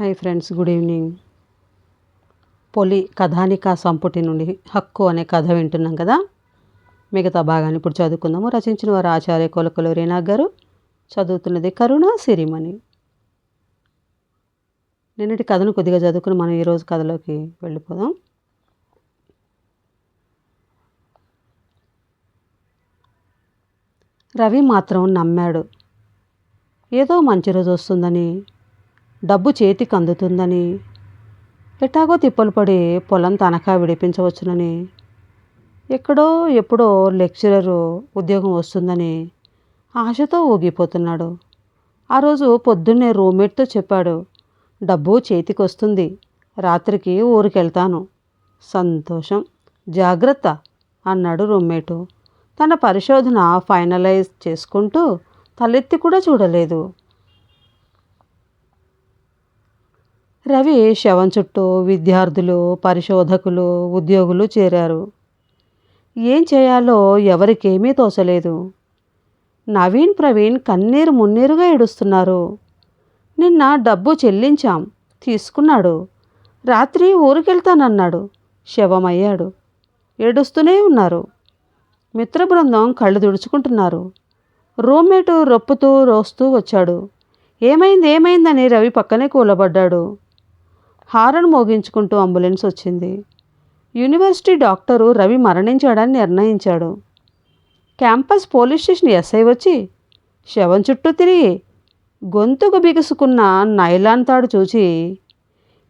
Hi friends good evening. Poli కథానిక సంపుటి నుండి హక్కు అనే కథ వింటున్నాం కదా? మిగతా భాగాన్ని ఇప్పుడు చదువుకుందాము. రచించిన వారు ఆచార్య కొలకలు రేనా గారు. చదువుతున్నది కరుణ సిరిమణి. నిన్నటి కథను కొద్దిగా చదువుకుని మనం ఈరోజు కథలోకి వెళ్ళిపోదాం. రవి మాత్రం నమ్మాడు. ఏదో మంచి రోజు వస్తుందని డబ్బు చేతికి అందుతుందని ఎట్టాగో తిప్పలు పడి పొలం తనఖా విడిపించవచ్చునని. ఎక్కడో ఎప్పుడో లెక్చరరు ఉద్యోగం వస్తుందని ఆశతో ఊగిపోతున్నాడు. ఆ రోజు పొద్దున్నే రూమ్మేట్తో చెప్పాడు డబ్బు చేతికి వస్తుంది రాత్రికి ఊరికెళ్తాను. సంతోషం జాగ్రత్త అన్నాడు రూమ్మేటు. తన పరిశోధన ఫైనలైజ్ చేసుకుంటూ తలెత్తి కూడా చూడలేదు. రవి శవం చుట్టూ విద్యార్థులు పరిశోధకులు ఉద్యోగులు చేరారు. ఏం చేయాలో ఎవరికేమీ తోచలేదు. నవీన్ ప్రవీణ్ కన్నీరు మున్నీరుగా ఏడుస్తున్నారు. నిన్న డబ్బు చెల్లించాం తీసుకున్నాడు. రాత్రి ఊరికెళ్తానన్నాడు శవమయ్యాడు. ఏడుస్తూనే ఉన్నారు. మిత్ర బృందం కళ్ళు తుడుచుకుంటున్నారు. రూమ్మేటు రొప్పుతూ రోస్తూ వచ్చాడు. ఏమైంది ఏమైందని రవి పక్కనే కూలబడ్డాడు. హారన్ మోగించుకుంటూ అంబులెన్స్ వచ్చింది. యూనివర్సిటీ డాక్టరు రవి మరణించాడని నిర్ణయించాడు. క్యాంపస్ పోలీస్ స్టేషన్ ఎస్ఐ వచ్చి శవం చుట్టూ తిరిగి గొంతుకు బిగుసుకున్న నైలాన్ తాడు చూచి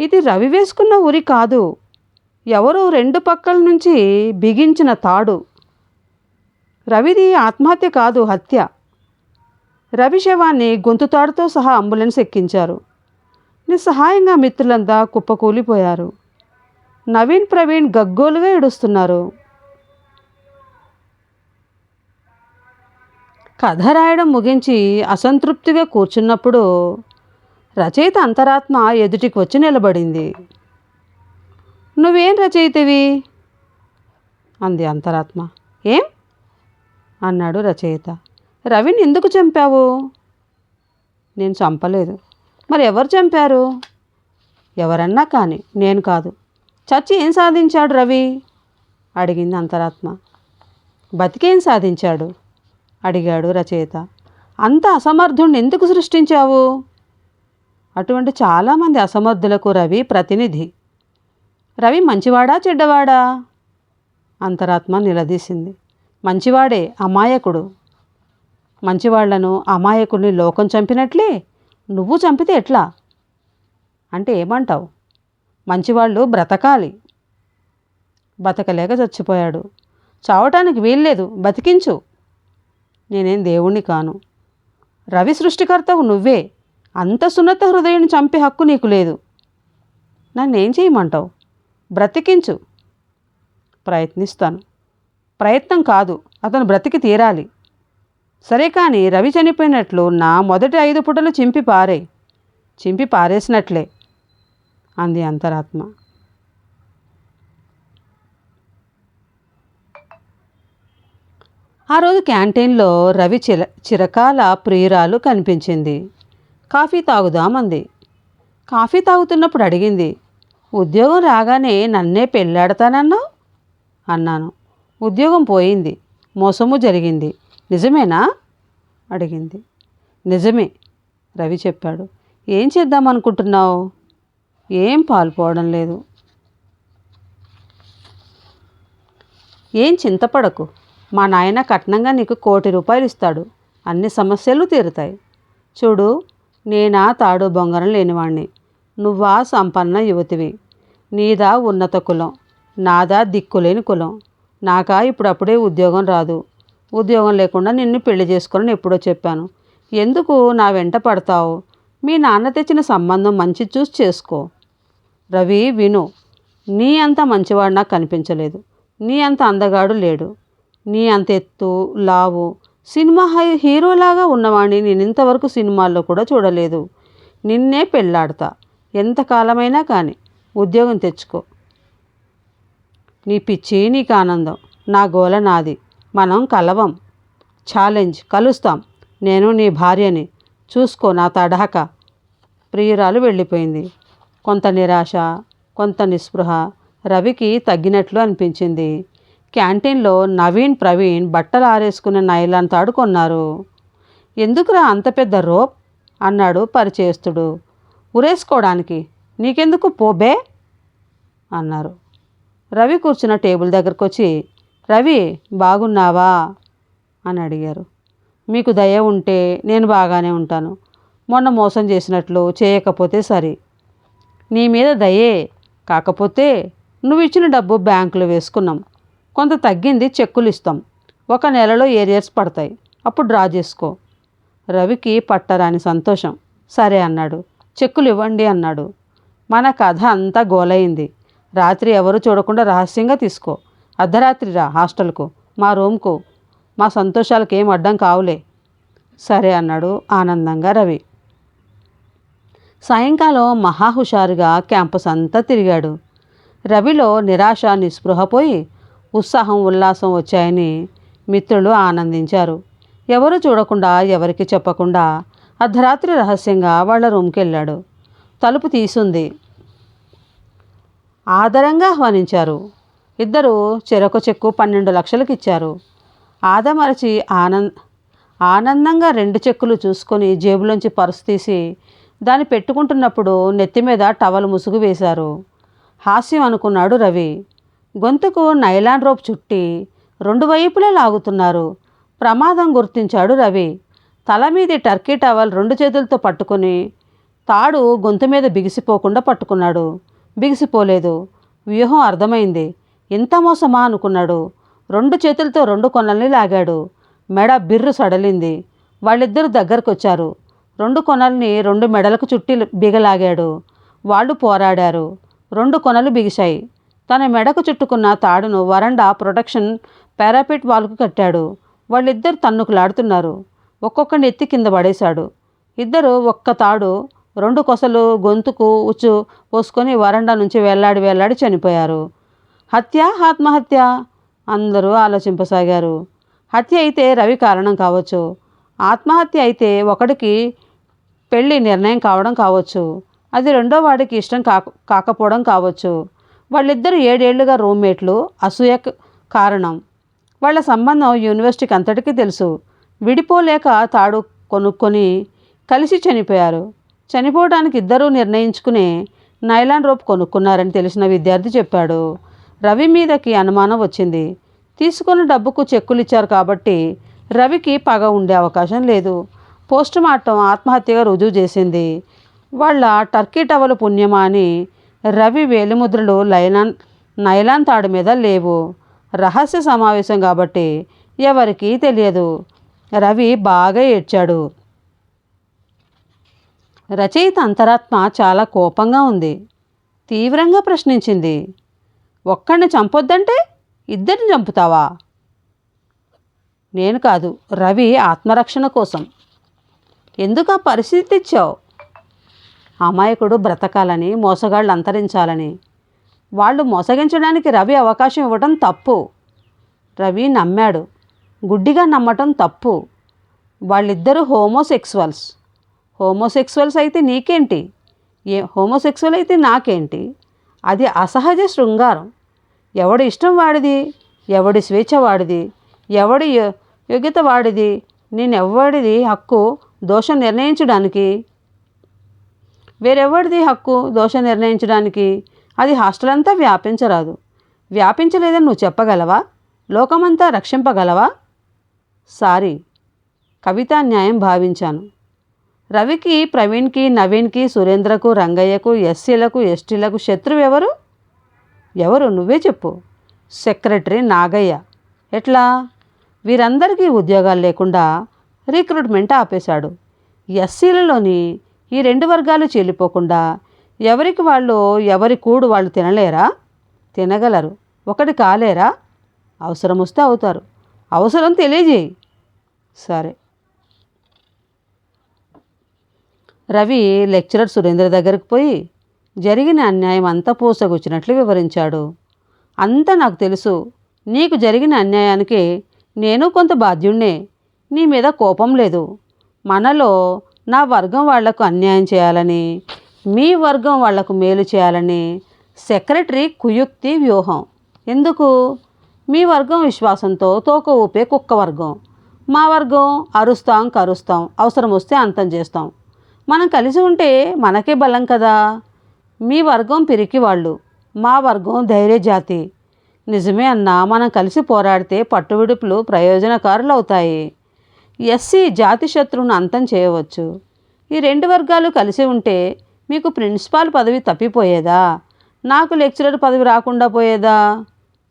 ఇది రవి వేసుకున్న ఉరి కాదు ఎవరో రెండు పక్కల నుంచి బిగించిన తాడు. రవిది ఆత్మహత్య కాదు హత్య. రవి శవాన్ని గొంతు తాడుతో సహా అంబులెన్స్ ఎక్కించారు. నిస్సహాయంగా మిత్రులంతా కుప్పకూలిపోయారు. నవీన్ ప్రవీణ్ గగ్గోలుగా ఏడుస్తున్నారు. కథ రాయడం ముగించి అసంతృప్తిగా కూర్చున్నప్పుడు రచయిత అంతరాత్మ ఎదుటికి వచ్చి నిలబడింది. నువ్వేం రచయితవి? అంది అంతరాత్మ. ఏం? అన్నాడు రచయిత. రవిని ఎందుకు చంపావు? నేను చంపలేదు. మరి ఎవరు చంపారు? ఎవరన్నా కానీ నేను కాదు. చచ్చి ఏం సాధించాడు రవి? అడిగింది అంతరాత్మ. బతికేం సాధించాడు? అడిగాడు రచయిత. అంత అసమర్థుణ్ణి ఎందుకు సృష్టించావు? అటువంటి చాలామంది అసమర్థులకు రవి ప్రతినిధి. రవి మంచివాడా చెడ్డవాడా? అంతరాత్మ నిలదీసింది. మంచివాడే అమాయకుడు. మంచివాళ్ళను అమాయకుడిని లోకం చంపినట్లే? నువ్వు చంపితే ఎట్లా? అంటే ఏమంటావు? మంచివాళ్ళు బ్రతకాలి. బతకలేక చచ్చిపోయాడు. చావటానికి వీల్లేదు బతికించు. నేనేం దేవుణ్ణి కాను. రవి సృష్టికర్తవు నువ్వే. అంత సున్నత హృదయుని చంపే హక్కు నీకు లేదు. నన్నేం చేయమంటావు? బ్రతికించు. ప్రయత్నిస్తాను. ప్రయత్నం కాదు. అతను బ్రతికి తీరాలి. సరే కానీ రవి చనిపోయినట్లు నా మొదటి ఐదు పుటలు చింపి పారే. చింపి పారేసినట్లే అంది అంతరాత్మ. ఆ రోజు క్యాంటీన్లో రవి చిర చిరకాల ప్రియురాలు కనిపించింది. కాఫీ తాగుదామంది. కాఫీ తాగుతున్నప్పుడు అడిగింది ఉద్యోగం రాగానే నన్నే పెళ్ళాడతానన్నావు? అన్నాను. ఉద్యోగం పోయింది మోసము జరిగింది. నిజమేనా? అడిగింది. నిజమే రవి చెప్పాడు. ఏం చేద్దాం అనుకుంటున్నావు? ఏం పాల్పోవడం లేదు. ఏం చింతపడకు. మా నాయన కట్నంగా నీకు కోటి రూపాయలు ఇస్తాడు. అన్ని సమస్యలు తీరుతాయి. చూడు నేనా తాడు బొంగరం లేనివాణ్ణి. నువ్వా సంపన్న యువతివి. నీదా ఉన్నత కులం. నాదా దిక్కులేని కులం. నాకా ఇప్పుడప్పుడే ఉద్యోగం రాదు. ఉద్యోగం లేకుండా నిన్ను పెళ్ళి చేసుకోనని ఎప్పుడో చెప్పాను. ఎందుకు నా వెంట పడతావు? మీ నాన్న తెచ్చిన సంబంధం మంచి చూసి చేసుకో. రవి విను. నీ అంత మంచివాడు నాకు కనిపించలేదు. నీ అంత అందగాడు లేడు. నీ అంత ఎత్తు లావు సినిమా హీరోలాగా ఉన్నవాడిని నేను ఇంతవరకు సినిమాల్లో కూడా చూడలేదు. నిన్నే పెళ్ళాడతా ఎంతకాలమైనా కానీ ఉద్యోగం తెచ్చుకో. నీ పిచ్చి నీకు ఆనందం. నా గోల నాది. మనం కలవం. ఛాలెంజ్ కలుస్తాం. నేను నీ భార్యని. చూసుకో నా తడాక ప్రియురాలు వెళ్ళిపోయింది. కొంత నిరాశ కొంత నిస్పృహ రవికి తగ్గినట్లు అనిపించింది. క్యాంటీన్లో నవీన్ ప్రవీణ్ బట్టలు ఆరేసుకునే నైలాన్ తాడు కొన్నారు ఎందుకురా అంత పెద్ద రోప్? అన్నాడు పరిచయస్తుడు. ఉరేసుకోవడానికి. నీకెందుకు పోబే అన్నారు. రవి కూర్చున్న టేబుల్ దగ్గరకు వచ్చి రవి బాగున్నావా? అని అడిగారు. మీకు దయ ఉంటే నేను బాగానే ఉంటాను. మొన్న మోసం చేసినట్లు చేయకపోతే సరి. నీ మీద దయే. కాకపోతే నువ్వు ఇచ్చిన డబ్బు బ్యాంకులో వేసుకున్నాం. కొంత తగ్గింది చెక్కులు ఇస్తాం. ఒక నెలలో ఏరియర్స్ పడతాయి. అప్పుడు డ్రా చేసుకో. రవికి పట్టరాని సంతోషం. సరే అన్నాడు. చెక్కులు ఇవ్వండి అన్నాడు. మన కథ అంతా గోలయింది రాత్రి ఎవరు చూడకుండా రహస్యంగా తీసుకో. అర్ధరాత్రి రా హాస్టల్కు మా రూమ్కు. మా సంతోషాలకు ఏం అడ్డం కావులే. సరే అన్నాడు ఆనందంగా రవి. సాయంకాలం మహా హుషారుగా క్యాంపస్ అంతా తిరిగాడు. రవిలో నిరాశ నిస్పృహ పోయి ఉత్సాహం ఉల్లాసం వచ్చాయని మిత్రులు ఆనందించారు. ఎవరు చూడకుండా ఎవరికి చెప్పకుండా అర్ధరాత్రి రహస్యంగా వాళ్ళ రూమ్కి వెళ్ళాడు. తలుపు తీసుంది. ఆదరంగా ఆహ్వానించారు. ఇద్దరు చెరొక చెక్కు పన్నెండు లక్షలకు ఇచ్చారు. ఆదమరచి ఆనంద్ ఆనందంగా రెండు చెక్కులు చూసుకొని జేబులోంచి పర్సు తీసి దాన్ని పెట్టుకుంటున్నప్పుడు నెత్తి మీద టవల్ ముసుగు వేశారు. హాస్యం అనుకున్నాడు రవి. గొంతుకు నైలాన్ రోప్ చుట్టి రెండు వైపులా లాగుతున్నారు. ప్రమాదం గుర్తించాడు రవి. తల మీది టర్కీ టవల్ రెండు చేతులతో పట్టుకొని తాడు గొంతు మీద బిగిసిపోకుండా పట్టుకున్నాడు. బిగిసిపోలేదు. వ్యూహం అర్థమైంది. ఇంత మోసమా అనుకున్నాడు. రెండు చేతులతో రెండు కొనల్ని లాగాడు. మెడ బిర్రు సడలింది. వాళ్ళిద్దరూ దగ్గరకు వచ్చారు రెండు కొనల్ని రెండు మెడలకు చుట్టి బిగలాగాడు. వాళ్ళు పోరాడారు. రెండు కొనలు బిగిశాయి. తన మెడకు చుట్టుకున్న తాడును వరండా ప్రొటెక్షన్ పారాపెట్ వాల్కు కట్టాడు. వాళ్ళిద్దరు తన్నుకులాడుతున్నారు. ఒక్కొక్కడిని ఎత్తి కింద పడేశాడు. ఇద్దరు ఒక్క తాడు రెండు కొసలు గొంతుకు ఉచ్చు పోసుకొని వరండా నుంచి వెళ్ళాడి వెళ్ళాడి చనిపోయారు. హత్య? ఆత్మహత్య? అందరూ ఆలోచింపసాగారు. హత్య అయితే రవి కారణం కావచ్చు. ఆత్మహత్య అయితే ఒకడికి పెళ్ళి నిర్ణయం కావడం కావచ్చు. అది రెండో వాడికి ఇష్టం కాక కాకపోవడం కావచ్చు. వాళ్ళిద్దరు ఏడేళ్ళుగా రూమ్మేట్లు అసూయ కారణం. వాళ్ళ సంబంధం యూనివర్సిటీకి అంతటికీ తెలుసు. విడిపోలేక తాడు కొనుక్కొని కలిసి చనిపోయారు. చనిపోవడానికి ఇద్దరూ నిర్ణయించుకునే నైలాన్ రోప్ కొనుక్కున్నారని తెలిసిన విద్యార్థి చెప్పాడు. రవి మీదకి అనుమానం వచ్చింది. తీసుకున్న డబ్బుకు చెక్కులు ఇచ్చారు కాబట్టి రవికి పగ ఉండే అవకాశం లేదు. పోస్ట్ మార్టం ఆత్మహత్యగా రుజువు చేసింది. వాళ్ళ టర్కీ టవలు పుణ్యమా అని రవి వేలిముద్రలు లైలాన్ నైలాన్ తాడు మీద లేవు. రహస్య సమావేశం కాబట్టి ఎవరికీ తెలియదు. రవి బాగా ఏడ్చాడు. రచయిత అంతరాత్మ చాలా కోపంగా ఉంది. తీవ్రంగా ప్రశ్నించింది. ఒక్కడిని చంపొద్దంటే ఇద్దరిని చంపుతావా? నేను కాదు రవి ఆత్మరక్షణ కోసం. ఎందుకు ఆ పరిస్థితి తెచ్చావు? అమాయకుడు బ్రతకాలని మోసగాళ్ళు అంతరించాలని. వాళ్ళు మోసగించడానికి రవి అవకాశం ఇవ్వటం తప్పు. రవి నమ్మాడు. గుడ్డిగా నమ్మటం తప్పు. వాళ్ళిద్దరూ హోమోసెక్సువల్స్. హోమోసెక్సువల్స్ అయితే నీకేంటి? ఏ హోమోసెక్సువల్ అయితే నాకేంటి? అది అసహజ శృంగారం. ఎవడి ఇష్టం వాడిది? ఎవడి స్వేచ్ఛ వాడిది? ఎవడి యో- యోగ్యత వాడిది? నేనెవడిది హక్కు దోషం నిర్ణయించడానికి? వేరెవడిది హక్కు దోషం నిర్ణయించడానికి? అది హాస్టల్ అంతా వ్యాపించరాదు. వ్యాపించలేదని నువ్వు చెప్పగలవా? లోకమంతా రక్షింపగలవా? సారీ కవితా న్యాయం భావించాను. రవికి ప్రవీణ్కి నవీన్కి సురేంద్రకు రంగయ్యకు ఎస్సీలకు ఎస్టీలకు శత్రువు ఎవరు? నువ్వే చెప్పు. సెక్రటరీ నాగయ్య. ఎట్లా? వీరందరికీ ఉద్యోగాలు లేకుండా రిక్రూట్మెంట్ ఆపేశాడు. ఎస్సీలలోని ఈ రెండు వర్గాలు చీలిపోకుండా ఎవరికి వాళ్ళు ఎవరి కూడు వాళ్ళు తినలేరా? తినగలరు. ఒకటి కాలేరా? అవసరం వస్తే అవుతారు. అవసరం తెలియజేయి. సరే. రవి లెక్చరర్ సురేంద్ర దగ్గరికి పోయి జరిగిన అన్యాయం అంతా పూసగుచ్చినట్లు వివరించాడు. అంతా నాకు తెలుసు. నీకు జరిగిన అన్యాయానికి నేను కొంత బాధ్యుణ్ణే. నీ మీద కోపం లేదు. మనలో నా వర్గం వాళ్ళకు అన్యాయం చేయాలని మీ వర్గం వాళ్ళకు మేలు చేయాలని సెక్రటరీ కుయుక్తి వ్యూహం. ఎందుకు? మీ వర్గం విశ్వాసంతో తోక ఊపే కుక్క వర్గం. మా వర్గం అరుస్తాం కరుస్తాం అవసరం వస్తే అంతం చేస్తాం. మనం కలిసి ఉంటే మనకే బలం కదా. మీ వర్గం పిరికివాళ్ళు మా వర్గం ధైర్య జాతి. నిజమే అన్నా మనం కలిసి పోరాడితే పట్టువిడుపులు ప్రయోజనకారులు అవుతాయి ఎస్సీ జాతి శత్రువును అంతం చేయవచ్చు. ఈ రెండు వర్గాలు కలిసి ఉంటే మీకు ప్రిన్సిపాల్ పదవి తప్పిపోయేదా? నాకు లెక్చరర్ పదవి రాకుండా పోయేదా?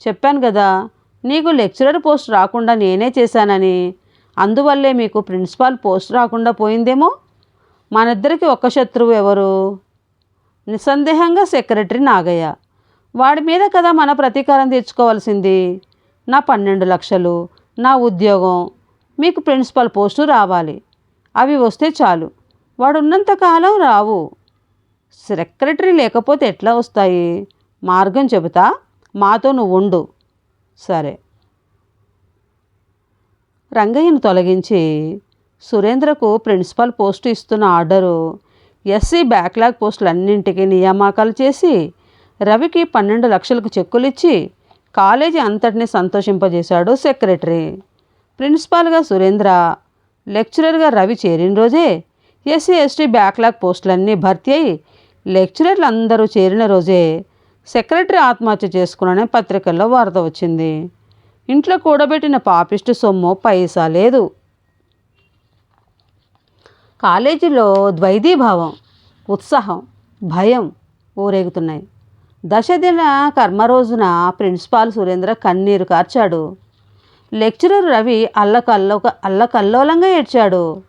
చెప్పాను కదా నీకు లెక్చరర్ పోస్ట్ రాకుండా నేనే చేశానని. అందువల్లే మీకు ప్రిన్సిపాల్ పోస్ట్ రాకుండా పోయిందేమో? మనిద్దరికి ఒక్క శత్రువు ఎవరు? నిస్సందేహంగా సెక్రటరీ నాగయ్య. వాడి మీద కదా మన ప్రతీకారం తెచ్చుకోవాల్సింది నా పన్నెండు లక్షలు నా ఉద్యోగం మీకు ప్రిన్సిపల్ పోస్టు రావాలి. అవి వస్తే చాలు. వాడు ఉన్నంతకాలం రావు. సెక్రటరీ లేకపోతే ఎట్లా వస్తాయి? మార్గం చెబుతా? మాతో నువ్వు ఉండు. సరే. రంగయ్యను తొలగించి సురేంద్రకు ప్రిన్సిపల్ పోస్టు ఇస్తున్న ఆర్డరు ఎస్సీ బ్యాక్లాగ్ పోస్టులన్నింటికీ నియామకాలు చేసి రవికి పన్నెండు లక్షలకు చెక్కులు ఇచ్చి కాలేజీ అంతటిని సంతోషింపజేశాడు సెక్రటరీ. ప్రిన్సిపాల్గా సురేంద్ర లెక్చరర్గా రవి చేరిన రోజే ఎస్సీ ఎస్టీ బ్యాక్లాగ్ పోస్టులన్నీ భర్తీ అయి లెక్చరర్లు అందరూ చేరిన రోజే సెక్రటరీ ఆత్మహత్య చేసుకున్నానని పత్రికల్లో వార్త వచ్చింది. ఇంట్లో కూడబెట్టిన పాపిష్టి సొమ్ము పైసా లేదు. కాలేజీలో ద్వైదీభావం ఉత్సాహం భయం ఊరేగుతున్నాయి. దశదిన కర్మ రోజున ప్రిన్సిపాల్ సురేంద్ర కన్నీరు కార్చాడు. లెక్చరర్ రవి అల్లకల్లో అల్లకల్లోలంగా ఏడ్చాడు.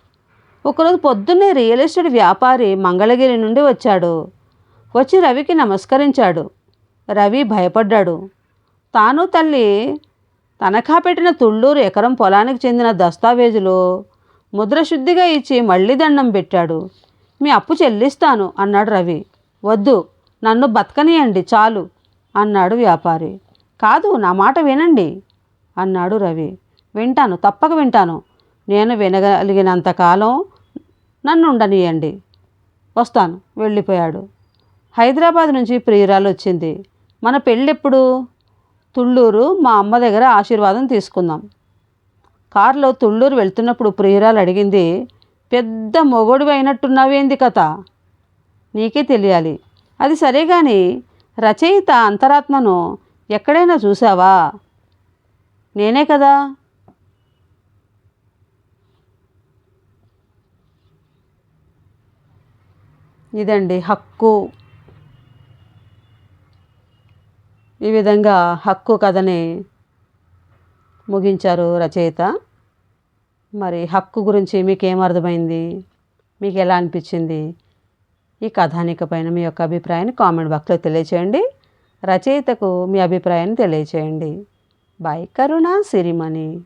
ఒకరోజు పొద్దున్నే రియల్ ఎస్టేట్ వ్యాపారి మంగళగిరి నుండి వచ్చాడు. వచ్చి రవికి నమస్కరించాడు. రవి భయపడ్డాడు. తాను తల్లి తనఖా పెట్టిన తుళ్ళూరు ఎకరం పొలానికి చెందిన దస్తావేజులు ముద్రశుద్ధిగా ఇచ్చి మళ్ళీ దండం పెట్టాడు. మీ అప్పు చెల్లిస్తాను అన్నాడు రవి. వద్దు నన్ను బతకనియండి చాలు అన్నాడు వ్యాపారి. కాదు నా మాట వినండి అన్నాడు రవి. వింటాను తప్పక వింటాను. నేను వినగలిగినంతకాలం నన్ను ఉండనియండి. వస్తాను వెళ్ళిపోయాడు. హైదరాబాద్ నుంచి ప్రియురాలు వచ్చింది. మన పెళ్ళెప్పుడు? తుళ్ళూరు మా అమ్మ దగ్గర ఆశీర్వాదం తీసుకుందాం. కారులో తుళ్ళూరు వెళ్తున్నప్పుడు ప్రియురాలు అడిగింది పెద్ద మొగోడు అయినట్టున్నావేంది కథ? నీకే తెలియాలి. అది సరే కానీ రచయిత అంతరాత్మను ఎక్కడైనా చూసావా నేనే కదా? ఇదండి హక్కు. ఈ విధంగా హక్కు కథని ముగించారు రచయిత. మరి హక్కు గురించి మీకేం అర్థమైంది? మీకు ఎలా అనిపించింది? ఈ కథానిక పైన మీ యొక్క అభిప్రాయాన్ని కామెంట్ బాక్స్లో తెలియచేయండి. రచయితకు మీ అభిప్రాయాన్ని తెలియచేయండి. బాయ్ కరుణ సిరిమణి.